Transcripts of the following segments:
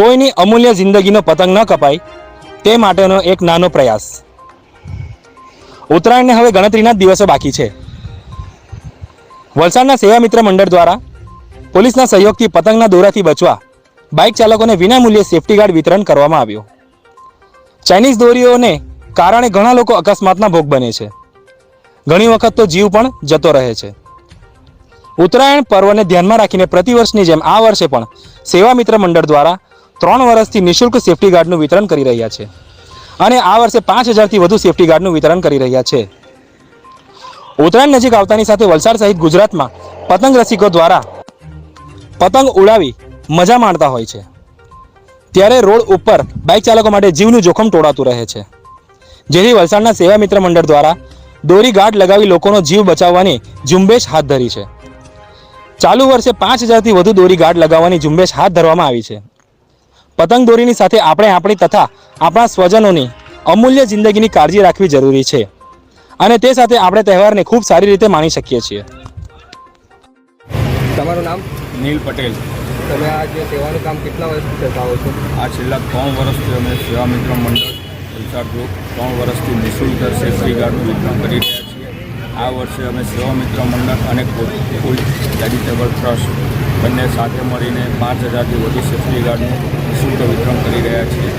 કોઈની અમૂલ્ય જિંદગીનો પતંગ ન કપાય, તે માટેનો એક નાનો પ્રયાસ. ઉત્તરાયણને હવે ગણતરીના દિવસો બાકી છે. વલસાડના સેવા મિત્ર મંડળ દ્વારા પોલીસના સહયોગથી પતંગના દોરાથી બચવા બાઇક ચાલકોને વિનામૂલ્યે સેફટી ગાર્ડ વિતરણ કરવામાં આવ્યું. ચાઇનીઝ દોરીઓને કારણે ઘણા લોકો અકસ્માતના ભોગ બને છે. ઘણી વખત તો જીવ પણ જતો રહે છે. ઉત્તરાયણ પર્વને ધ્યાનમાં રાખીને પ્રતિવર્ષની જેમ આ વર્ષે પણ સેવા મિત્ર મંડળ દ્વારા ત્રણ વર્ષથી નિઃશુલ્ક સેફટી ગાર્ડનું વિતરણ કરી રહ્યા છે. અને આ વર્ષે પાંચ હજારથી વધુ સેફટી ગાર્ડનું વિતરણ કરી રહ્યા છે. ઉત્તરાયણ નજીક આવતાની સાથે વલસાડ સહિત ગુજરાતમાં પતંગ રસિકો દ્વારા પતંગ ઉડાવી મજા માણતા હોય છે. ત્યારે રોડ ઉપર બાઇક ચાલકો માટે જીવનું જોખમ ટોળાતું રહે છે. જેથી વલસાડના સેવા મિત્ર મંડળ દ્વારા દોરી ગાર્ડ લગાવી લોકોનો જીવ બચાવવાની ઝુંબેશ હાથ ધરી છે. ચાલુ વર્ષે પાંચ હજારથી વધુ દોરી ગાર્ડ લગાવવાની ઝુંબેશ હાથ ધરવામાં આવી છે. પતંગ દોરીની સાથે આપણે આપણી તથા આપણા સ્વજનોની અમૂલ્ય જિંદગીની કાળજી રાખવી જરૂરી છે. અને તે સાથે આપણે તહેવારને ખૂબ સારી રીતે માણી શકીએ છીએ. તમારું નામ? નીલ પટેલ. તમે આ જે સેવાનું કામ કેટલા વર્ષથી કરતા હો છો? આ છેલ્લા ત્રણ વર્ષથી અમે સેવા મિત્ર મંડળ વલસાડ ગ્રુપ ત્રણ વર્ષથી નિઃશુલ્ક સેફ્ટી ગાર્ડનું વિતરણ કરી રહ્યા છીએ. આ વર્ષે અમે સેવા મિત્ર મંડળ અને કુલ ચેરિટેબલ ટ્રસ્ટ બંને સાથે મળીને પાંચ હજારથી વધુ સેફ્ટી ગાર્ડનું નિઃશુલ્ક વિતરણ કરી રહ્યા છીએ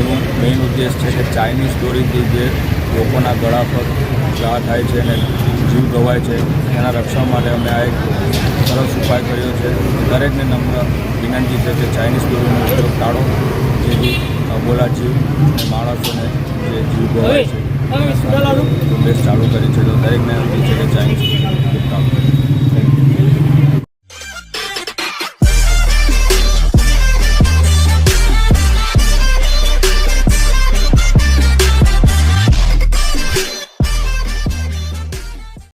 એનું મેઇન ઉદ્દેશ છે કે ચાઇનીઝ દોરીથી જે લોકોના ગળા પર ઘા થાય છે અને જીવ ગવાય છે, એના રક્ષણ માટે અમે આ એક સરસ ઉપાય કર્યો છે. દરેકને નમ્ર વિનંતી છે કે ચાઇનીઝ દોરીનો ઉપયોગ ટાળો, જેથી અબોલા જીવ અને માણસોને જે જીવ ગવાય છે ઝુંબેશ ચાલુ કરી છે. તો દરેકને